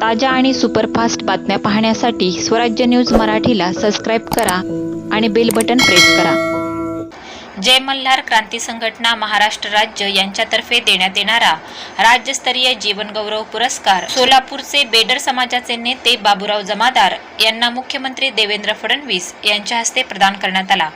ताज्या आणि सुपरफास्ट बातम्या पाहण्यासाठी स्वराज्य न्यूज मराठीला सबस्क्राईब करा आणि बेल बटन प्रेस करा. जय मल्हार क्रांती संघटना महाराष्ट्र राज्य यांच्यातर्फे देण्यात येणारा राज्यस्तरीय जीवनगौरव पुरस्कार सोलापूरचे बेडर समाजाचे नेते बाबूराव जमादार यांना मुख्यमंत्री देवेंद्र फडणवीस यांच्या हस्ते प्रदान करण्यात आला.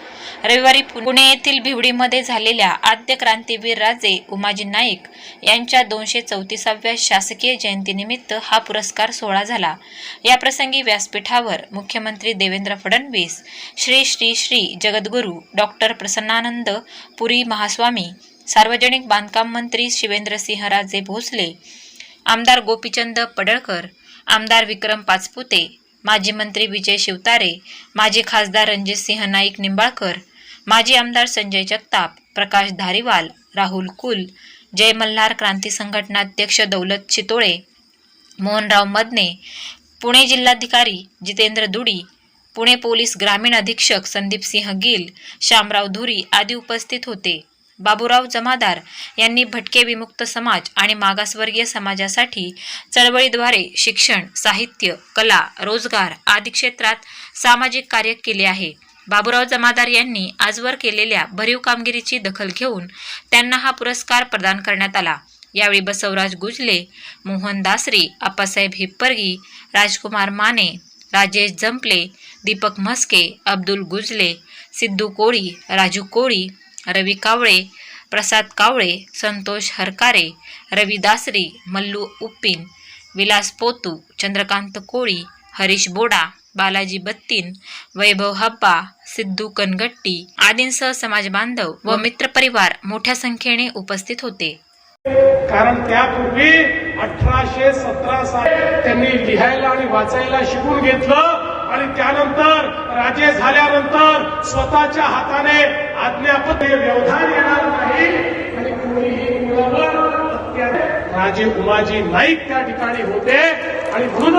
रविवारी पुणे येथील भिवडीमध्ये झालेल्या आद्य क्रांतीवीर राजे उमाजी नाईक यांच्या दोनशे चौतीसाव्या शासकीय जयंतीनिमित्त हा पुरस्कार सोहळा झाला. याप्रसंगी व्यासपीठावर मुख्यमंत्री देवेंद्र फडणवीस श्री श्री श्री जगद्गुरू डॉक्टर प्रसन्नानंद पुरी महास्वामी सार्वजनिक बांधकाम मंत्री शिवेंद्रसिंहराजे भोसले आमदार गोपीचंद पडळकर आमदार विक्रम पाचपुते माजी मंत्री विजय शिवतारे माजी खासदार रणजितसिंह नाईक निंबाळकर माजी आमदार संजय जगताप प्रकाश धारीवाल राहुल कुल जय मल्हार क्रांती संघटनाध्यक्ष दौलत चितोळे मोहनराव मदने पुणे जिल्हाधिकारी जितेंद्र दुडी पुणे पोलीस ग्रामीण अधीक्षक संदीप सिंह गिल श्यामराव धुरी आदी उपस्थित होते. बाबूराव जमादार यांनी भटके विमुक्त समाज आणि मागासवर्गीय समाजासाठी चळवळीद्वारे शिक्षण साहित्य कला रोजगार आदी क्षेत्रात सामाजिक कार्य केले आहे. बाबूराव जमादार यांनी आजवर केलेल्या भरीव कामगिरीची दखल घेऊन त्यांना हा पुरस्कार प्रदान करण्यात आला. यावेळी बसवराज गुजले मोहन दासरी आप्पासाहेब हिप्परगी राजकुमार माने राजेश जंपले दीपक म्हस्के अब्दुल गुजले सिद्धू कोळी राजू कोळी रवी कावळे प्रसाद कावळे संतोष हरकारे रवी दासरी मल्लू उप्पिन विलास पोतू चंद्रकांत कोळी हरीश बोडा बालाजी बत्तीन वैभव हब्बा सिद्धू कनगट्टी आदींसह समाज बांधव व मित्रपरिवार मोठ्या संख्येने उपस्थित होते. कारण त्यापूर्वी अठराशे सतरा साली त्यांनी लिहायला आणि वाचायला शिकून घेतलं आणि त्यानंतर राजे झाल्यानंतर स्वतःच्या हाताने आज्ञापत्र व्यवधान येणार नाही. आणि कोणीही मुलावर राजे उमाजी नाईक त्या ठिकाणी होते. आणि म्हणून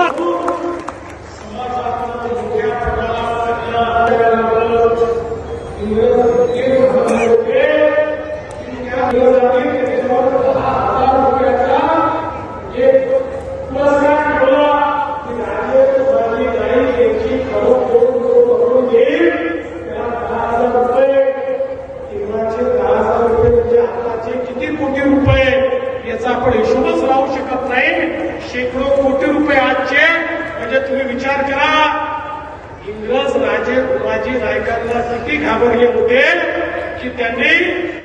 किती कोटी रुपये याचा आपण हिशोबच शकत नाही. शेकडो कोटी रुपये आजचे. म्हणजे तुम्ही विचार करा. इंग्रज राजे उमाजी नायकांना किती घाबरले होते की त्यांनी